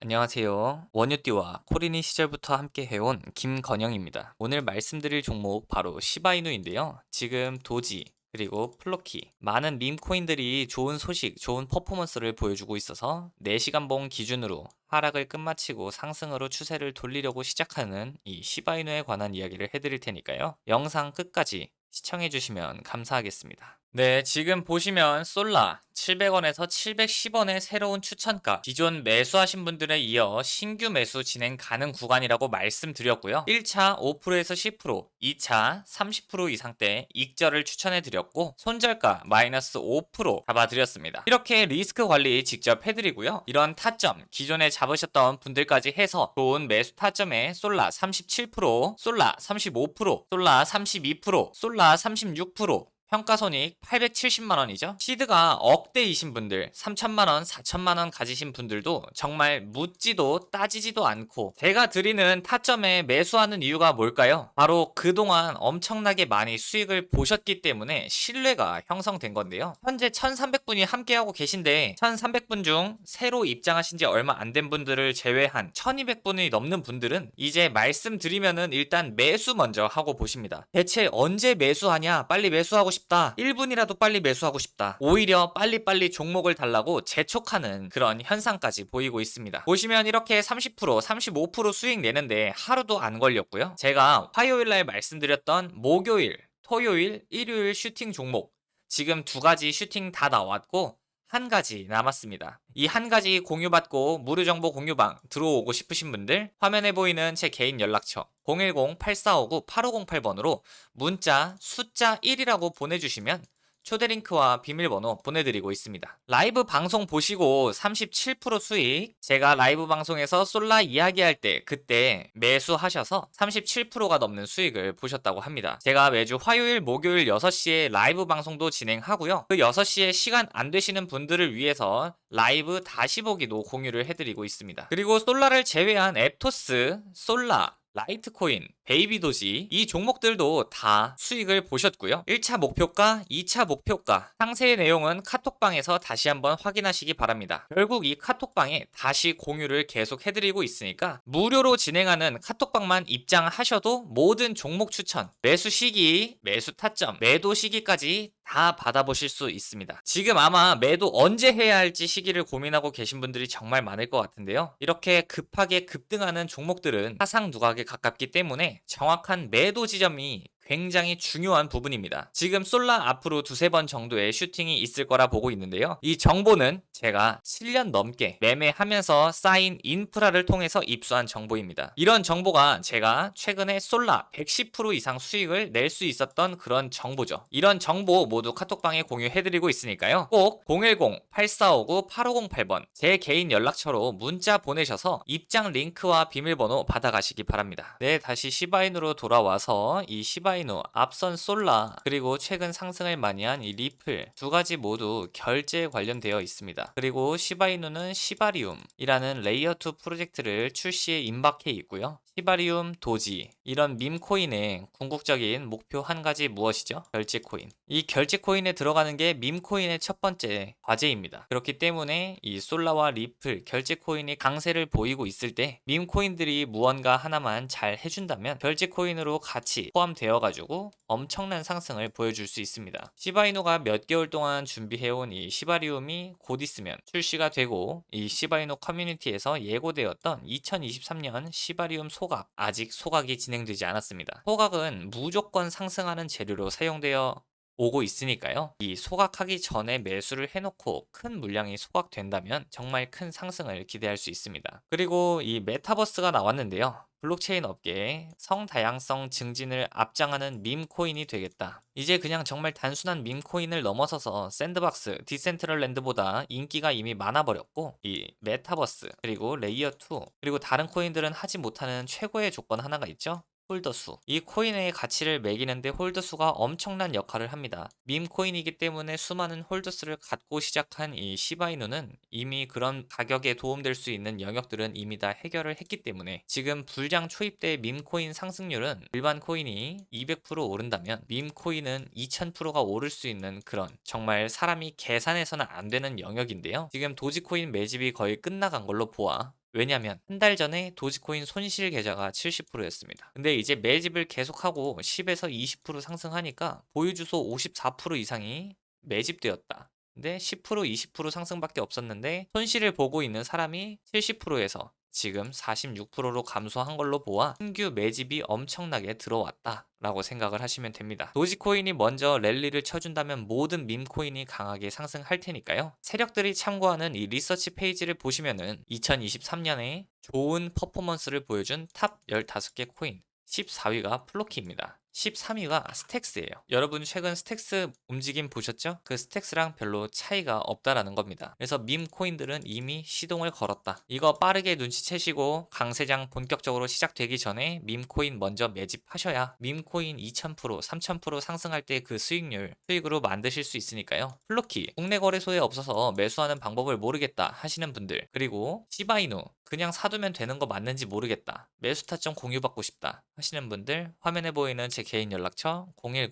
안녕하세요. 원유띠와 코리니 시절부터 함께 해온 김건영입니다. 오늘 말씀드릴 종목 바로 시바이누인데요. 지금 도지 그리고 플로키 많은 밈코인들이 좋은 소식, 좋은 퍼포먼스를 보여주고 있어서 4시간 봉 기준으로 하락을 끝마치고 상승으로 추세를 돌리려고 시작하는 이 시바이누에 관한 이야기를 해드릴 테니까요. 영상 끝까지 시청해주시면 감사하겠습니다. 네, 지금 보시면 솔라 700원에서 710원의 새로운 추천가 기존 매수하신 분들에 이어 신규 매수 진행 가능 구간이라고 말씀드렸고요. 1차 5%에서 10%, 2차 30% 이상대 익절을 추천해 드렸고 손절가 마이너스 5% 잡아드렸습니다. 이렇게 리스크 관리 직접 해드리고요. 이런 타점 기존에 잡으셨던 분들까지 해서 좋은 매수 타점에 솔라 37%, 솔라 35%, 솔라 32%, 솔라 36%, 평가손익 870만원이죠. 시드가 억대이신 분들, 3천만원, 4천만원 가지신 분들도 정말 묻지도 따지지도 않고 제가 드리는 타점에 매수하는 이유가 뭘까요? 바로 그동안 엄청나게 많이 수익을 보셨기 때문에 신뢰가 형성된 건데요. 현재 1300분이 함께하고 계신데 1300분 중 새로 입장하신 지 얼마 안 된 분들을 제외한 1200분이 넘는 분들은 이제 말씀드리면은 일단 매수 먼저 하고 보십니다. 대체 언제 매수하냐? 빨리 매수하고 싶다. 1분이라도 빨리 매수하고 싶다. 오히려 빨리빨리 종목을 달라고 재촉하는 그런 현상까지 보이고 있습니다. 보시면 이렇게 30%, 35% 수익 내는데 하루도 안 걸렸고요. 제가 화요일 날 말씀드렸던 목요일, 토요일, 일요일 슈팅 종목 지금 두 가지 슈팅 다 나왔고 한 가지 남았습니다. 이 한 가지 공유받고 무료 정보 공유방 들어오고 싶으신 분들 화면에 보이는 제 개인 연락처 010-8459-8508번으로 문자 숫자 1이라고 보내주시면 초대 링크와 비밀번호 보내드리고 있습니다. 라이브 방송 보시고 37% 수익 제가 라이브 방송에서 솔라 이야기할 때 그때 매수하셔서 37%가 넘는 수익을 보셨다고 합니다. 제가 매주 화요일 목요일 6시에 라이브 방송도 진행하고요. 그 6시에 시간 안 되시는 분들을 위해서 라이브 다시 보기도 공유를 해드리고 있습니다. 그리고 솔라를 제외한 앱토스, 솔라, 라이트코인, 베이비도지 이 종목들도 다 수익을 보셨고요. 1차 목표가, 2차 목표가 상세의 내용은 카톡방에서 다시 한번 확인하시기 바랍니다. 결국 이 카톡방에 다시 공유를 계속 해드리고 있으니까 무료로 진행하는 카톡방만 입장하셔도 모든 종목 추천, 매수 시기, 매수 타점, 매도 시기까지 다 받아보실 수 있습니다. 지금 아마 매도 언제 해야 할지 시기를 고민하고 계신 분들이 정말 많을 것 같은데요. 이렇게 급하게 급등하는 종목들은 사상 누각에 가깝기 때문에 정확한 매도 지점이 굉장히 중요한 부분입니다. 지금 솔라 앞으로 두세 번 정도의 슈팅이 있을 거라 보고 있는데요. 이 정보는 제가 7년 넘게 매매하면서 쌓인 인프라를 통해서 입수한 정보입니다. 이런 정보가 제가 최근에 솔라 110% 이상 수익을 낼 수 있었던 그런 정보죠. 이런 정보 모두 카톡방에 공유해드리고 있으니까요. 꼭 010-8459-8508번 제 개인 연락처로 문자 보내셔서 입장 링크와 비밀번호 받아가시기 바랍니다. 네, 다시 시바인으로 돌아와서 이 시바 이누 앞선 솔라 그리고 최근 상승을 많이 한 이 리플 두 가지 모두 결제에 관련되어 있습니다. 그리고 시바이누는 시바리움이라는 레이어 2 프로젝트를 출시에 임박해 있고요. 시바리움 도지 이런 밈 코인의 궁극적인 목표 한 가지 무엇이죠? 결제 코인. 이 결제 코인에 들어가는 게 밈 코인의 첫 번째 과제입니다. 그렇기 때문에 이 솔라와 리플 결제 코인이 강세를 보이고 있을 때 밈 코인들이 무언가 하나만 잘 해준다면 결제 코인으로 같이 포함되어 가지고 엄청난 상승을 보여줄 수 있습니다. 시바이노가 몇 개월 동안 준비해온 이 시바리움이 곧 있으면 출시가 되고 이 시바이노 커뮤니티에서 예고되었던 2023년 시바리움 소각 아직 소각이 진행되지 않았습니다. 소각은 무조건 상승하는 재료로 사용되어 오고 있으니까요. 이 소각하기 전에 매수를 해놓고 큰 물량이 소각된다면 정말 큰 상승을 기대할 수 있습니다. 그리고 이 메타버스가 나왔는데요. 블록체인 업계에 성다양성 증진을 앞장하는 밈코인이 되겠다. 이제 그냥 정말 단순한 밈코인을 넘어서서 샌드박스, 디센트럴랜드보다 인기가 이미 많아버렸고 이 메타버스, 그리고 레이어2, 그리고 다른 코인들은 하지 못하는 최고의 조건 하나가 있죠. 홀더 수. 이 코인의 가치를 매기는데 홀더 수가 엄청난 역할을 합니다. 밈 코인이기 때문에 수많은 홀더 수를 갖고 시작한 이 시바이누는 이미 그런 가격에 도움될 수 있는 영역들은 이미 다 해결을 했기 때문에 지금 불장 초입 때밈 코인 상승률은 일반 코인이 200% 오른다면 밈 코인은 2000%가 오를 수 있는 그런 정말 사람이 계산해서는 안 되는 영역인데요. 지금 도지코인 매집이 거의 끝나간 걸로 보아 왜냐면 한 달 전에 도지코인 손실 계좌가 70%였습니다. 근데 이제 매집을 계속하고 10에서 20% 상승하니까 보유 주소 54% 이상이 매집되었다. 근데 10% 20% 상승밖에 없었는데 손실을 보고 있는 사람이 70%에서 지금 46%로 감소한 걸로 보아 신규 매집이 엄청나게 들어왔다 라고 생각을 하시면 됩니다. 도지코인이 먼저 랠리를 쳐준다면 모든 밈코인이 강하게 상승할 테니까요. 세력들이 참고하는 이 리서치 페이지를 보시면은 2023년에 좋은 퍼포먼스를 보여준 탑 15개 코인 14위가 플로키입니다. 13위가 스택스예요. 여러분 최근 스택스 움직임 보셨죠? 그 스택스랑 별로 차이가 없다라는 겁니다. 그래서 밈 코인들은 이미 시동을 걸었다. 이거 빠르게 눈치채시고 강세장 본격적으로 시작되기 전에 밈 코인 먼저 매집하셔야 밈 코인 2000%, 3000% 상승할 때 그 수익률 수익으로 만드실 수 있으니까요. 플로키 국내 거래소에 없어서 매수하는 방법을 모르겠다 하시는 분들 그리고 시바이누 그냥 사두면 되는 거 맞는지 모르겠다. 매수 타점 공유받고 싶다 하시는 분들 화면에 보이는 제 개인 연락처 010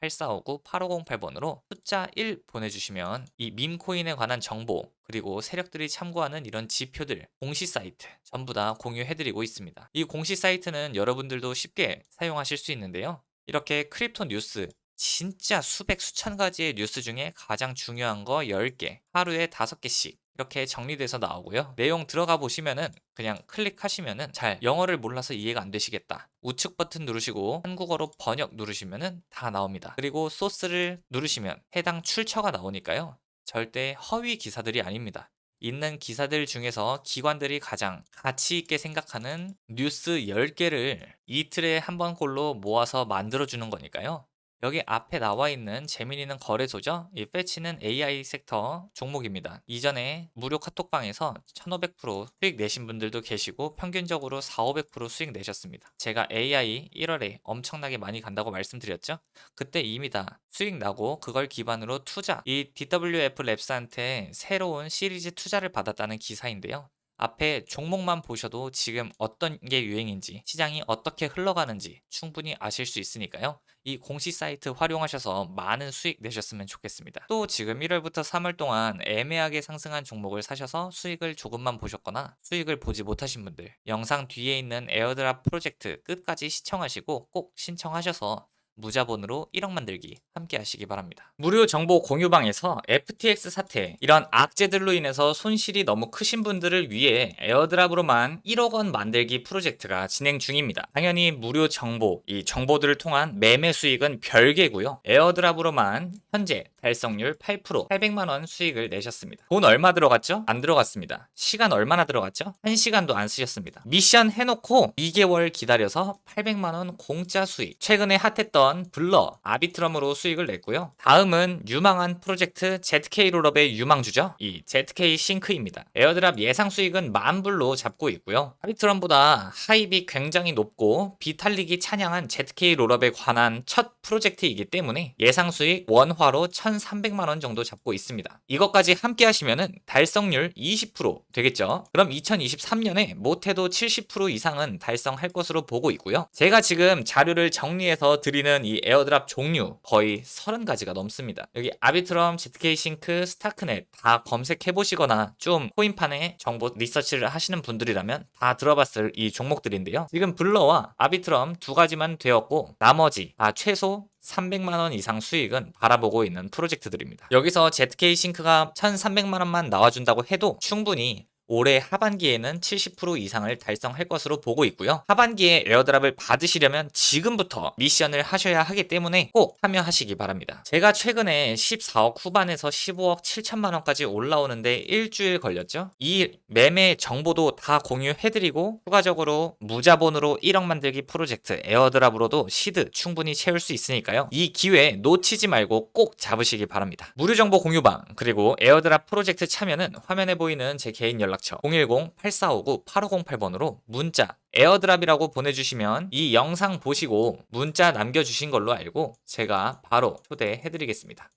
8459-8508번으로 숫자 1 보내주시면 이 밈코인에 관한 정보 그리고 세력들이 참고하는 이런 지표들 공시 사이트 전부 다 공유해드리고 있습니다. 이 공시 사이트는 여러분들도 쉽게 사용하실 수 있는데요. 이렇게 크립토 뉴스 진짜 수백 수천 가지의 뉴스 중에 가장 중요한 거 10개 하루에 5개씩 이렇게 정리돼서 나오고요. 내용 들어가 보시면은 그냥 클릭하시면은 잘 영어를 몰라서 이해가 안 되시겠다. 우측 버튼 누르시고 한국어로 번역 누르시면은 다 나옵니다. 그리고 소스를 누르시면 해당 출처가 나오니까요. 절대 허위 기사들이 아닙니다. 있는 기사들 중에서 기관들이 가장 가치 있게 생각하는 뉴스 10개를 이틀에 한 번꼴로 모아서 만들어주는 거니까요. 여기 앞에 나와 있는 재민이는 거래소죠. 이 패치는 AI 섹터 종목입니다. 이전에 무료 카톡방에서 1500% 수익 내신 분들도 계시고 평균적으로 4, 500% 수익 내셨습니다. 제가 AI 1월에 엄청나게 많이 간다고 말씀드렸죠. 그때 이미 다 수익 나고 그걸 기반으로 투자 이 DWF 랩스한테 새로운 시리즈 투자를 받았다는 기사인데요. 앞에 종목만 보셔도 지금 어떤 게 유행인지 시장이 어떻게 흘러가는지 충분히 아실 수 있으니까요. 이 공시 사이트 활용하셔서 많은 수익 내셨으면 좋겠습니다. 또 지금 1월부터 3월 동안 애매하게 상승한 종목을 사셔서 수익을 조금만 보셨거나 수익을 보지 못하신 분들 영상 뒤에 있는 에어드랍 프로젝트 끝까지 시청하시고 꼭 신청하셔서 무자본으로 1억 만들기 함께 하시기 바랍니다. 무료 정보 공유방에서 FTX 사태 이런 악재들로 인해서 손실이 너무 크신 분들을 위해 에어드랍으로만 1억 원 만들기 프로젝트가 진행 중입니다. 당연히 무료 정보, 이 정보들을 통한 매매 수익은 별개고요. 에어드랍으로만 현재 달성률 8% 800만 원 수익을 내셨습니다. 돈 얼마 들어갔죠? 안 들어갔습니다. 시간 얼마나 들어갔죠? 1시간도 안 쓰셨습니다. 미션 해놓고 2개월 기다려서 800만 원 공짜 수익. 최근에 핫했던 블러, 아비트럼으로 수익을 냈고요. 다음은 유망한 프로젝트 ZK 롤업의 유망주죠. 이 ZK 싱크입니다. 에어드랍 예상 수익은 만 불로 잡고 있고요. 아비트럼보다 하입이 굉장히 높고 비탈릭이 찬양한 ZK 롤업에 관한 첫 프로젝트이기 때문에 예상 수익 원화로 1,300만 원 정도 잡고 있습니다. 이것까지 함께 하시면은 달성률 20% 되겠죠. 그럼 2023년에 못해도 70% 이상은 달성할 것으로 보고 있고요. 제가 지금 자료를 정리해서 드리는 이 에어드랍 종류 거의 30가지가 넘습니다. 여기 아비트럼, ZK 싱크, 스타크넷 다 검색해 보시거나 좀 코인판에 정보 리서치를 하시는 분들이라면 다 들어봤을 이 종목들인데요. 지금 블러와 아비트럼 두 가지만 되었고 나머지 다 최소 300만 원 이상 수익은 바라보고 있는 프로젝트들입니다. 여기서 ZK 싱크가 1,300만 원만 나와준다고 해도 충분히 올해 하반기에는 70% 이상을 달성할 것으로 보고 있고요. 하반기에 에어드랍을 받으시려면 지금부터 미션을 하셔야 하기 때문에 꼭 참여하시기 바랍니다. 제가 최근에 14억 후반에서 15억 7천만 원까지 올라오는데 일주일 걸렸죠. 이 매매 정보도 다 공유해드리고 추가적으로 무자본으로 1억 만들기 프로젝트 에어드랍으로도 시드 충분히 채울 수 있으니까요. 이 기회 놓치지 말고 꼭 잡으시기 바랍니다. 무료 정보 공유방 그리고 에어드랍 프로젝트 참여는 화면에 보이는 제 개인 연락 연락처 010-8459-8508번으로 문자 에어드랍이라고 보내주시면 이 영상 보시고 문자 남겨주신 걸로 알고 제가 바로 초대해드리겠습니다.